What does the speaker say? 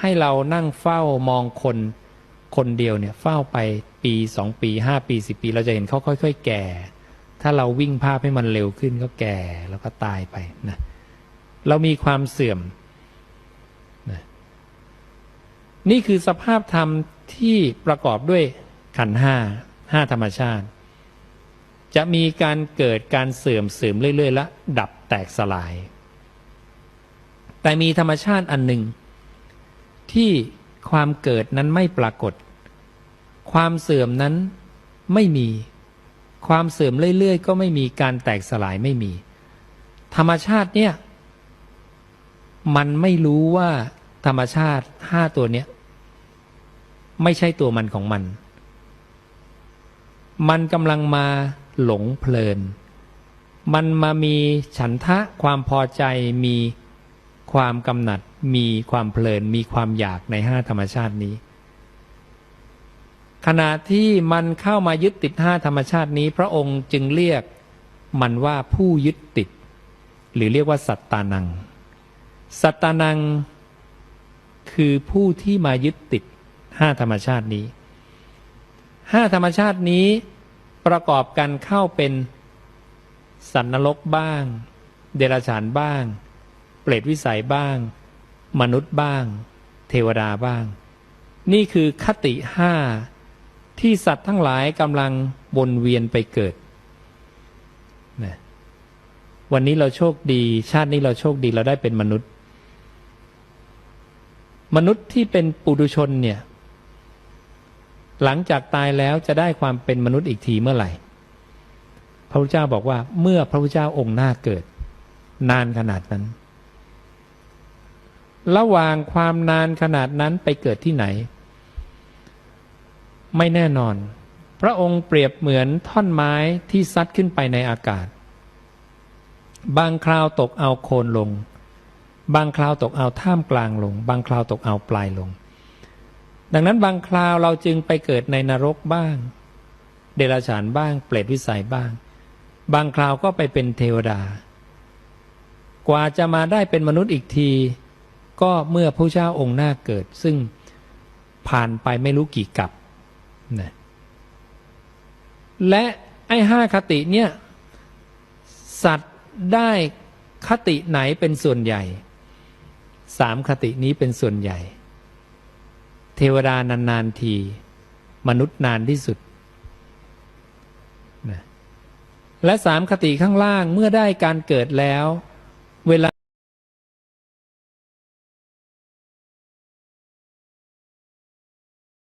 ให้เรานั่งเฝ้ามองคนคนเดียวเนี่ยเฝ้าไปปีสองปีห้าปีสิบปี เราจะเห็นเขาค่อย ๆ แก่ ถ้าเราวิ่งภาพให้มันเร็วขึ้นก็แก่แล้วก็ตายไปนะเรามีความเสื่อมนะนี่คือสภาพธรรมที่ประกอบด้วยขันห้าห้าธรรมชาติ จะมีการเกิดการเสื่อมเสื่อมเรื่อย ๆ และดับแตกสลาย แต่มีธรรมชาติอันหนึ่ง ที่ความเกิดนั้นไม่ปรากฏ ความเสื่อมนั้นไม่มี ความเสื่อมเรื่อยๆ ก็ไม่มีการแตกสลายไม่มี ธรรมชาติเนี่ย มันไม่รู้ว่าธรรมชาติห้าตัวเนี้ยไม่ใช่ตัวมันของมัน มันกำลังมาหลงเพลิน มันมามีฉันทะความพอใจมีความกำหนัด มีความเพลินมีความอยากในห้าธรรมชาตินี้ ขณะที่มันเข้ามายึดติดห้าธรรมชาตินี้ พระองค์จึงเรียกมันว่าผู้ยึดติด หรือเรียกว่าสัตตานัง สัตตานัง คือผู้ที่มายึดติดห้าธรรมชาตินี้ห้าธรรมชาตินี้ประกอบกันเข้าเป็นสันนรกบ้าง เดรัจฉานบ้าง เปรตวิสัยบ้าง มนุษย์บ้าง เทวดาบ้าง นี่คือคติห้าที่สัตว์ทั้งหลายกำลังวนเวียนไปเกิดนะวันนี้เราโชคดี ชาตินี้เราโชคดีเราได้เป็นมนุษย์ มนุษย์ที่เป็นปุถุชนเนี่ย หลังจากตายแล้วจะได้ความเป็นมนุษย์อีกทีเมื่อไหร่ พระพุทธเจ้าบอกว่าเมื่อพระพุทธเจ้าองค์หน้าเกิด นานขนาดนั้น ระหว่างความนานขนาดนั้นไปเกิดที่ไหน ไม่แน่นอน พระองค์เปรียบเหมือนท่อนไม้ที่ซัดขึ้นไปในอากาศ บางคราวตกเอาโคนลง บางคราวตกเอาท่ามกลางลง บางคราวตกเอาปลายลง ดังนั้นบางคราวเราจึงไปเกิดในนรกบ้าง เดรัจฉานบ้าง เปรตวิสัยบ้าง บางคราวก็ไปเป็นเทวดากว่าจะมาได้เป็นมนุษย์อีกที ก็เมื่อพระเจ้าองค์หน้าเกิด ซึ่งผ่านไปไม่รู้กี่กับนะและไอ้ห้าคติเนี่ย สัตว์ได้คติไหนเป็นส่วนใหญ่สามคตินี้เป็นส่วนใหญ่ เทวดานานๆที มนุษย์นานที่สุดนะและสามคติข้างล่างเมื่อได้การเกิดแล้ว เวลา